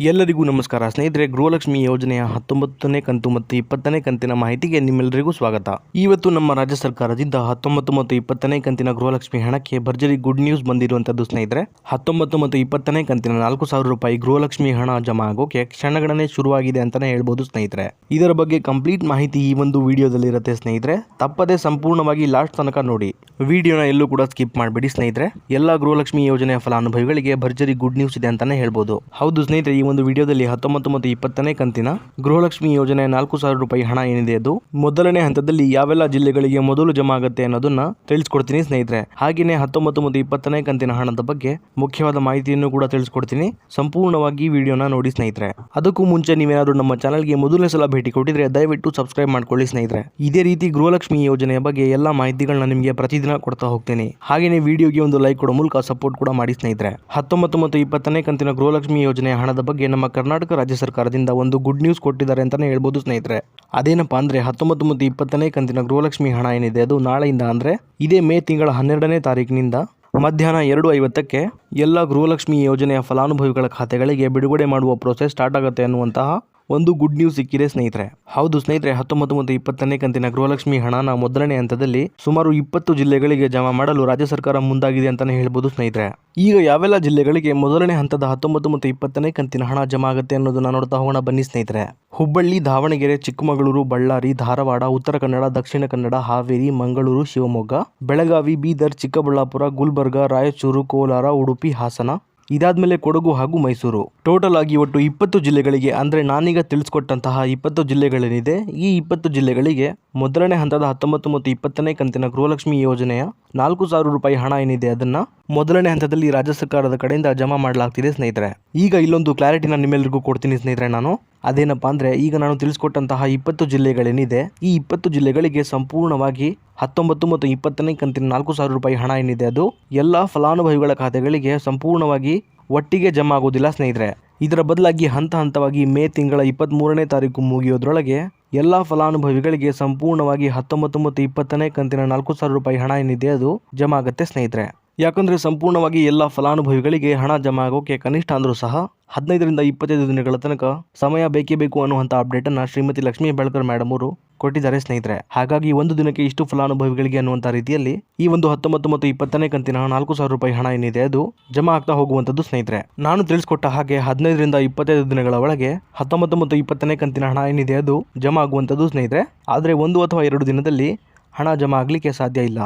ಎಲ್ಲರಿಗೂ ನಮಸ್ಕಾರ. ಸ್ನೇಹಿತರೆ, ಗೃಹಲಕ್ಷ್ಮಿ ಯೋಜನೆಯ ಹತ್ತೊಂಬತ್ತನೇ ಕಂತು ಮತ್ತು ಇಪ್ಪತ್ತನೇ ಕಂತಿನ ಮಾಹಿತಿಗೆ ನಿಮ್ಮೆಲ್ಲರಿಗೂ ಸ್ವಾಗತ. ಇವತ್ತು ನಮ್ಮ ರಾಜ್ಯ ಸರ್ಕಾರದಿಂದ ಹತ್ತೊಂಬತ್ತು ಮತ್ತು ಇಪ್ಪತ್ತನೇ ಕಂತಿನ ಗೃಹಲಕ್ಷ್ಮಿ ಹಣಕ್ಕೆ ಭರ್ಜರಿ ಗುಡ್ ನ್ಯೂಸ್ ಬಂದಿರುವಂತದ್ದು ಸ್ನೇಹಿತರೆ. ಹತ್ತೊಂಬತ್ತು ಮತ್ತು ಇಪ್ಪತ್ತನೇ ಕಂತಿನ ನಾಲ್ಕು ಸಾವಿರ ರೂಪಾಯಿ ಗೃಹಲಕ್ಷ್ಮಿ ಹಣ ಜಮಾ ಆಗೋಕೆ ಕ್ಷಣಗಣನೆ ಶುರುವಾಗಿದೆ ಅಂತಾನೆ ಹೇಳ್ಬೋದು ಸ್ನೇಹಿತರೆ. ಇದರ ಬಗ್ಗೆ ಕಂಪ್ಲೀಟ್ ಮಾಹಿತಿ ಈ ಒಂದು ವಿಡಿಯೋದಲ್ಲಿ ಇರುತ್ತೆ ಸ್ನೇಹಿತರೆ. ತಪ್ಪದೆ ಸಂಪೂರ್ಣವಾಗಿ ಲಾಸ್ಟ್ ತನಕ ನೋಡಿ. ವಿಡಿಯೋನ ಎಲ್ಲೂ ಕೂಡ ಸ್ಕಿಪ್ ಮಾಡಬೇಡಿ ಸ್ನೇಹಿತರೆ. ಎಲ್ಲ ಗೃಹಲಕ್ಷ್ಮಿ ಯೋಜನೆಯ ಫಲಾನುಭವಿಗಳಿಗೆ ಭರ್ಜರಿ ಗುಡ್ ನ್ಯೂಸ್ ಇದೆ ಅಂತಾನೆ ಹೇಳ್ಬೋದು. ಹೌದು ಸ್ನೇಹಿತರೆ ಈ ಒಂದು ವಿಡಿಯೋದಲ್ಲಿ ಹತ್ತೊಂಬತ್ತು ಮತ್ತು ಇಪ್ಪತ್ತನೇ ಕಂತಿನ ಗೃಹಲಕ್ಷ್ಮಿ ಯೋಜನೆ ನಾಲ್ಕು ಸಾವಿರ ರೂಪಾಯಿ ಹಣ ಏನಿದೆ ಅದು? ಮೊದಲನೇ ಹಂತದಲ್ಲಿ ಯಾವೆಲ್ಲ ಜಿಲ್ಲೆಗಳಿಗೆ ಮೊದಲು ಜಮಾ ಆಗುತ್ತೆ ಅನ್ನೋದನ್ನ ತಿಳಿಸ್ಕೊಡ್ತೀನಿ ಸ್ನೇಹಿತರೆ. ಹಾಗೆಯೇ ಹತ್ತೊಂಬತ್ತು ಮತ್ತು ಇಪ್ಪತ್ತನೇ ಕಂತಿನ ಹಣದ ಬಗ್ಗೆ ಮುಖ್ಯವಾದ ಮಾಹಿತಿಯನ್ನು ಕೂಡ ತಿಳಿಸ್ಕೊಡ್ತೀನಿ. ಸಂಪೂರ್ಣವಾಗಿ ವಿಡಿಯೋನ ನೋಡಿ ಸ್ನೇಹಿತರೆ. ಅದಕ್ಕೂ ಮುಂಚೆ ನೀವೇನಾದ್ರೂ ನಮ್ಮ ಚಾನಲ್ಗೆ ಮೊದಲನೇ ಸಲ ಭೇಟಿ ಕೊಟ್ಟಿದ್ರೆ ದಯವಿಟ್ಟು ಸಬ್ಸ್ಕ್ರೈಬ್ ಮಾಡ್ಕೊಳ್ಳಿ ಸ್ನೇಹಿತರೆ. ಇದೇ ರೀತಿ ಗೃಹಲಕ್ಷ್ಮಿ ಯೋಜನೆಯ ಬಗ್ಗೆ ಎಲ್ಲ ಮಾಹಿತಿಗಳನ್ನ ನಿಮಗೆ ಪ್ರತಿದಿನ ಕೊಡ್ತಾ ಹೋಗ್ತೀನಿ. ಹಾಗೆಯೇ ವಿಡಿಯೋಗೆ ಒಂದು ಲೈಕ್ ಕೊಡೋ ಮೂಲಕ ಸಪೋರ್ಟ್ ಕೂಡ ಮಾಡಿ ಸ್ನೇಹಿತರೆ. ಹತ್ತೊಂಬತ್ತು ಮತ್ತು ಇಪ್ಪತ್ತನೇ ಕಂತಿನ ಗೃಹಲಕ್ಷ್ಮಿ ಯೋಜನೆಯ ಹಣದ ನಮ್ಮ ಕರ್ನಾಟಕ ರಾಜ್ಯ ಸರ್ಕಾರದಿಂದ ಒಂದು ಗುಡ್ ನ್ಯೂಸ್ ಕೊಟ್ಟಿದ್ದಾರೆ ಅಂತಲೇ ಹೇಳ್ಬೋದು ಸ್ನೇಹಿತರೆ. ಅದೇನಪ್ಪ ಅಂದರೆ ಹತ್ತೊಂಬತ್ತು ಮತ್ತು ಇಪ್ಪತ್ತನೇ ಕಂತಿನ ಗೃಹಲಕ್ಷ್ಮಿ ಹಣ ಏನಿದೆ ಅದು ನಾಳೆಯಿಂದ ಅಂದರೆ ಇದೇ ಮೇ ತಿಂಗಳ ಹನ್ನೆರಡನೇ ತಾರೀಕಿನಿಂದ ಮಧ್ಯಾಹ್ನ ಎರಡು ಐವತ್ತಕ್ಕೆ ಎಲ್ಲ ಗೃಹಲಕ್ಷ್ಮಿ ಯೋಜನೆಯ ಫಲಾನುಭವಿಗಳ ಖಾತೆಗಳಿಗೆ ಬಿಡುಗಡೆ ಮಾಡುವ ಪ್ರೋಸೆಸ್ ಸ್ಟಾರ್ಟ್ ಆಗುತ್ತೆ ಅನ್ನುವಂತಹ ಒಂದು ಗುಡ್ ನ್ಯೂಸ್ ಸಿಕ್ಕಿದೆ ಸ್ನೇಹಿತರೆ. ಹೌದು ಸ್ನೇಹಿತರೆ, ಹತ್ತೊಂಬತ್ತು ಮತ್ತು ಇಪ್ಪತ್ತನೇ ಕಂತಿನ ಗೃಹಲಕ್ಷ್ಮಿ ಹಣನ ಮೊದಲನೇ ಹಂತದಲ್ಲಿ ಸುಮಾರು ಇಪ್ಪತ್ತು ಜಿಲ್ಲೆಗಳಿಗೆ ಜಮಾ ಮಾಡಲು ರಾಜ್ಯ ಸರ್ಕಾರ ಮುಂದಾಗಿದೆ ಅಂತಾನೆ ಹೇಳ್ಬೋದು ಸ್ನೇಹಿತರೆ. ಈಗ ಯಾವೆಲ್ಲ ಜಿಲ್ಲೆಗಳಿಗೆ ಮೊದಲನೇ ಹಂತದ ಹತ್ತೊಂಬತ್ತು ಮತ್ತು ಇಪ್ಪತ್ತನೇ ಕಂತಿನ ಹಣ ಜಮಾ ಆಗುತ್ತೆ ಅನ್ನೋದನ್ನ ನೋಡ್ತಾ ಹೋಗೋಣ ಬನ್ನಿ ಸ್ನೇಹಿತರೆ. ಹುಬ್ಬಳ್ಳಿ, ದಾವಣಗೆರೆ, ಚಿಕ್ಕಮಗಳೂರು, ಬಳ್ಳಾರಿ, ಧಾರವಾಡ, ಉತ್ತರ ಕನ್ನಡ, ದಕ್ಷಿಣ ಕನ್ನಡ, ಹಾವೇರಿ, ಮಂಗಳೂರು, ಶಿವಮೊಗ್ಗ, ಬೆಳಗಾವಿ, ಬೀದರ್, ಚಿಕ್ಕಬಳ್ಳಾಪುರ, ಗುಲ್ಬರ್ಗ, ರಾಯಚೂರು, ಕೋಲಾರ, ಉಡುಪಿ, ಹಾಸನ ಇದಾದ್ಮೇಲೆ ಕೊಡಗು ಹಾಗೂ ಮೈಸೂರು. ಟೋಟಲ್ ಆಗಿ ಒಟ್ಟು ಇಪ್ಪತ್ತು ಜಿಲ್ಲೆಗಳಿಗೆ, ಅಂದರೆ ನಾನೀಗ ತಿಳಿಸ್ಕೊಟ್ಟಂತಹ ಇಪ್ಪತ್ತು ಜಿಲ್ಲೆಗಳೇನಿದೆ, ಈ ಇಪ್ಪತ್ತು ಜಿಲ್ಲೆಗಳಿಗೆ ಮೊದಲನೇ ಹಂತದ ಹತ್ತೊಂಬತ್ತು ಮತ್ತು ಇಪ್ಪತ್ತನೇ ಕಂತಿನ ಗೃಹಲಕ್ಷ್ಮಿ ಯೋಜನೆಯ ನಾಲ್ಕು ಸಾವಿರ ರೂಪಾಯಿ ಹಣ ಏನಿದೆ ಅದನ್ನ ಮೊದಲನೇ ಹಂತದಲ್ಲಿ ರಾಜ್ಯ ಸರ್ಕಾರದ ಕಡೆಯಿಂದ ಜಮಾ ಮಾಡಲಾಗ್ತಿದೆ ಸ್ನೇಹಿತರೆ. ಈಗ ಇಲ್ಲೊಂದು ಕ್ಲಾರಿಟಿನ ನಿಮ್ಮೆಲ್ಲರಿಗೂ ಕೊಡ್ತೀನಿ ಸ್ನೇಹಿತರೆ ನಾನು. ಅದೇನಪ್ಪ ಅಂದ್ರೆ ಈಗ ನಾನು ತಿಳಿಸ್ಕೊಟ್ಟಂತಹ ಇಪ್ಪತ್ತು ಜಿಲ್ಲೆಗಳೇನಿದೆ, ಈ ಇಪ್ಪತ್ತು ಜಿಲ್ಲೆಗಳಿಗೆ ಸಂಪೂರ್ಣವಾಗಿ ಹತ್ತೊಂಬತ್ತು ಮತ್ತು ಇಪ್ಪತ್ತನೇ ಕಂತಿನ ನಾಲ್ಕು ಸಾವಿರ ರೂಪಾಯಿ ಹಣ ಏನಿದೆ ಅದು, ಎಲ್ಲ ಫಲಾನುಭವಿಗಳ ಖಾತೆಗಳಿಗೆ ಸಂಪೂರ್ಣವಾಗಿ ಒಟ್ಟಿಗೆ ಜಮಾ ಆಗೋದಿಲ್ಲ ಸ್ನೇಹಿತರೆ. ಇದರ ಬದಲಾಗಿ ಹಂತ ಹಂತವಾಗಿ ಮೇ ತಿಂಗಳ ಇಪ್ಪತ್ತ್ ಮೂರನೇ ತಾರೀಕು ಮುಗಿಯೋದ್ರೊಳಗೆ ಎಲ್ಲ ಫಲಾನುಭವಿಗಳಿಗೆ ಸಂಪೂರ್ಣವಾಗಿ ಹತ್ತೊಂಬತ್ತು ಮತ್ತು ಇಪ್ಪತ್ತನೇ ಕಂತಿನ ನಾಲ್ಕು ಸಾವಿರ ರೂಪಾಯಿ ಹಣ ಏನಿದೆ ಅದು ಜಮಾ ಆಗುತ್ತೆ ಸ್ನೇಹಿತರೆ. ಯಾಕಂದ್ರೆ ಸಂಪೂರ್ಣವಾಗಿ ಎಲ್ಲ ಫಲಾನುಭವಿಗಳಿಗೆ ಹಣ ಜಮಾ ಆಗೋಕೆ ಕನಿಷ್ಠ ಅಂದರೂ ಸಹ ಹದಿನೈದರಿಂದ ಇಪ್ಪತ್ತೈದು ದಿನಗಳ ತನಕ ಸಮಯ ಬೇಕೇ ಬೇಕು ಅನ್ನುವಂಥ ಅಪ್ಡೇಟನ್ನು ಶ್ರೀಮತಿ ಲಕ್ಷ್ಮೀ ಬೆಳಕರ್ ಮೇಡಮ್ ಅವರು ಕೊಟ್ಟಿದ್ದಾರೆ ಸ್ನೇಹಿತರೆ. ಹಾಗಾಗಿ ಒಂದು ದಿನಕ್ಕೆ ಇಷ್ಟು ಫಲಾನುಭವಿಗಳಿಗೆ ಅನ್ನುವಂಥ ರೀತಿಯಲ್ಲಿ ಈ ಒಂದು ಹತ್ತೊಂಬತ್ತು ಮತ್ತು ಇಪ್ಪತ್ತನೇ ಕಂತಿನ ನಾಲ್ಕು ಸಾವಿರ ರೂಪಾಯಿ ಹಣ ಏನಿದೆ ಅದು ಜಮಾ ಆಗ್ತಾ ಹೋಗುವಂಥದ್ದು ಸ್ನೇಹಿತರೆ. ನಾನು ತಿಳಿಸ್ಕೊಟ್ಟ ಹಾಗೆ ಹದಿನೈದರಿಂದ ಇಪ್ಪತ್ತೈದು ದಿನಗಳ ಒಳಗೆ ಹತ್ತೊಂಬತ್ತು ಮತ್ತು ಇಪ್ಪತ್ತನೇ ಕಂತಿನ ಹಣ ಏನಿದೆ ಅದು ಜಮಾ ಆಗುವಂಥದ್ದು ಸ್ನೇಹಿತರೆ. ಆದರೆ ಒಂದು ಅಥವಾ ಎರಡು ದಿನದಲ್ಲಿ ಹಣ ಜಮಾ ಆಗಲಿಕ್ಕೆ ಸಾಧ್ಯ ಇಲ್ಲ.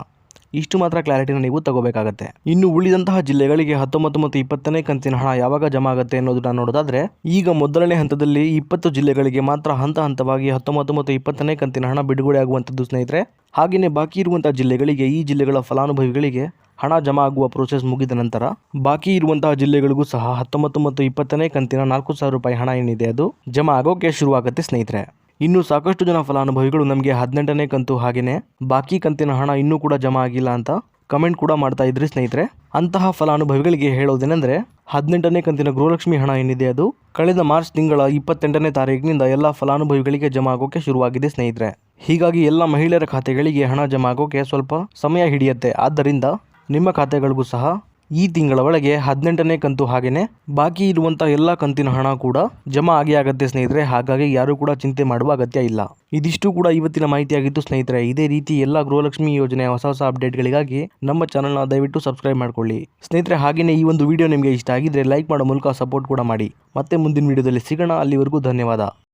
ಇಷ್ಟು ಮಾತ್ರ ಕ್ಲಾರಿಟಿನ ನೀವು ತಗೋಬೇಕಾಗತ್ತೆ. ಇನ್ನು ಉಳಿದಂತಹ ಜಿಲ್ಲೆಗಳಿಗೆ ಹತ್ತೊಂಬತ್ತು ಮತ್ತು ಇಪ್ಪತ್ತನೇ ಕಂತಿನ ಹಣ ಯಾವಾಗ ಜಮಾ ಆಗುತ್ತೆ ಅನ್ನೋದನ್ನ ನೋಡೋದಾದ್ರೆ, ಈಗ ಮೊದಲನೇ ಹಂತದಲ್ಲಿ ಇಪ್ಪತ್ತು ಜಿಲ್ಲೆಗಳಿಗೆ ಮಾತ್ರ ಹಂತ ಹಂತವಾಗಿ ಹತ್ತೊಂಬತ್ತು ಮತ್ತು ಇಪ್ಪತ್ತನೇ ಕಂತಿನ ಹಣ ಬಿಡುಗಡೆ ಆಗುವಂಥದ್ದು ಸ್ನೇಹಿತರೆ. ಹಾಗೆಯೇ ಬಾಕಿ ಇರುವಂತಹ ಜಿಲ್ಲೆಗಳಿಗೆ ಈ ಜಿಲ್ಲೆಗಳ ಫಲಾನುಭವಿಗಳಿಗೆ ಹಣ ಜಮಾ ಆಗುವ ಪ್ರೋಸೆಸ್ ಮುಗಿದ ನಂತರ, ಬಾಕಿ ಇರುವಂತಹ ಜಿಲ್ಲೆಗಳಿಗೂ ಸಹ ಹತ್ತೊಂಬತ್ತು ಮತ್ತು ಇಪ್ಪತ್ತನೇ ಕಂತಿನ ನಾಲ್ಕು ಸಾವಿರ ರೂಪಾಯಿ ಹಣ ಏನಿದೆ ಅದು ಜಮಾ ಆಗೋಕೆ ಶುರುವಾಗುತ್ತೆ ಸ್ನೇಹಿತರೆ. ಇನ್ನು ಸಾಕಷ್ಟು ಜನ ಫಲಾನುಭವಿಗಳು ನಮಗೆ ಹದಿನೆಂಟನೇ ಕಂತು ಹಾಗೆಯೇ ಬಾಕಿ ಕಂತಿನ ಹಣ ಇನ್ನೂ ಕೂಡ ಜಮಾ ಆಗಿಲ್ಲ ಅಂತ ಕಮೆಂಟ್ ಕೂಡ ಮಾಡ್ತಾ ಇದ್ರಿ ಸ್ನೇಹಿತರೆ. ಅಂತಹ ಫಲಾನುಭವಿಗಳಿಗೆ ಹೇಳೋದೇನೆಂದರೆ ಹದಿನೆಂಟನೇ ಕಂತಿನ ಗೃಹಲಕ್ಷ್ಮಿ ಹಣ ಏನಿದೆ ಅದು ಕಳೆದ ಮಾರ್ಚ್ ತಿಂಗಳ ಇಪ್ಪತ್ತೆಂಟನೇ ತಾರೀಕಿನಿಂದ ಎಲ್ಲ ಫಲಾನುಭವಿಗಳಿಗೆ ಜಮಾ ಆಗೋಕೆ ಶುರುವಾಗಿದೆ ಸ್ನೇಹಿತರೆ. ಹೀಗಾಗಿ ಎಲ್ಲ ಮಹಿಳೆಯರ ಖಾತೆಗಳಿಗೆ ಹಣ ಜಮಾ ಆಗೋಕೆ ಸ್ವಲ್ಪ ಸಮಯ ಹಿಡಿಯುತ್ತೆ. ಆದ್ದರಿಂದ ನಿಮ್ಮ ಖಾತೆಗಳಿಗೂ ಸಹ ಈ ತಿಂಗಳ ಒಳಗೆ ಹದಿನೆಂಟನೇ ಕಂತು ಹಾಗೇನೆ, ಬಾಕಿ ಇರುವಂಥ ಎಲ್ಲ ಕಂತಿನ ಹಣ ಕೂಡ ಜಮಾ ಆಗಿ ಆಗತ್ತೆ ಸ್ನೇಹಿತರೆ, ಹಾಗಾಗಿ ಯಾರು ಕೂಡ ಚಿಂತೆ ಮಾಡುವ ಅಗತ್ಯ ಇಲ್ಲ. ಇದಿಷ್ಟು ಕೂಡ ಇವತ್ತಿನ ಮಾಹಿತಿಯಾಗಿತ್ತು ಸ್ನೇಹಿತರೆ. ಇದೇ ರೀತಿ ಎಲ್ಲ ಗೃಹಲಕ್ಷ್ಮಿ ಯೋಜನೆಯ ಹೊಸ ಹೊಸ ಅಪ್ಡೇಟ್ಗಳಿಗಾಗಿ ನಮ್ಮ ಚಾನಲ್ನ ದಯವಿಟ್ಟು ಸಬ್ಸ್ಕ್ರೈಬ್ ಮಾಡ್ಕೊಳ್ಳಿ. ಸ್ನೇಹಿತರೆ ಹಾಗೆಯೇ ಈ ಒಂದು ವಿಡಿಯೋ ನಿಮಗೆ ಇಷ್ಟ ಆಗಿದ್ರೆ ಲೈಕ್ ಮಾಡೋ ಮೂಲಕ ಸಪೋರ್ಟ್ ಕೂಡ ಮಾಡಿ. ಮತ್ತೆ ಮುಂದಿನ ವಿಡಿಯೋದಲ್ಲಿ ಸಿಗೋಣ. ಅಲ್ಲಿವರೆಗೂ ಧನ್ಯವಾದ.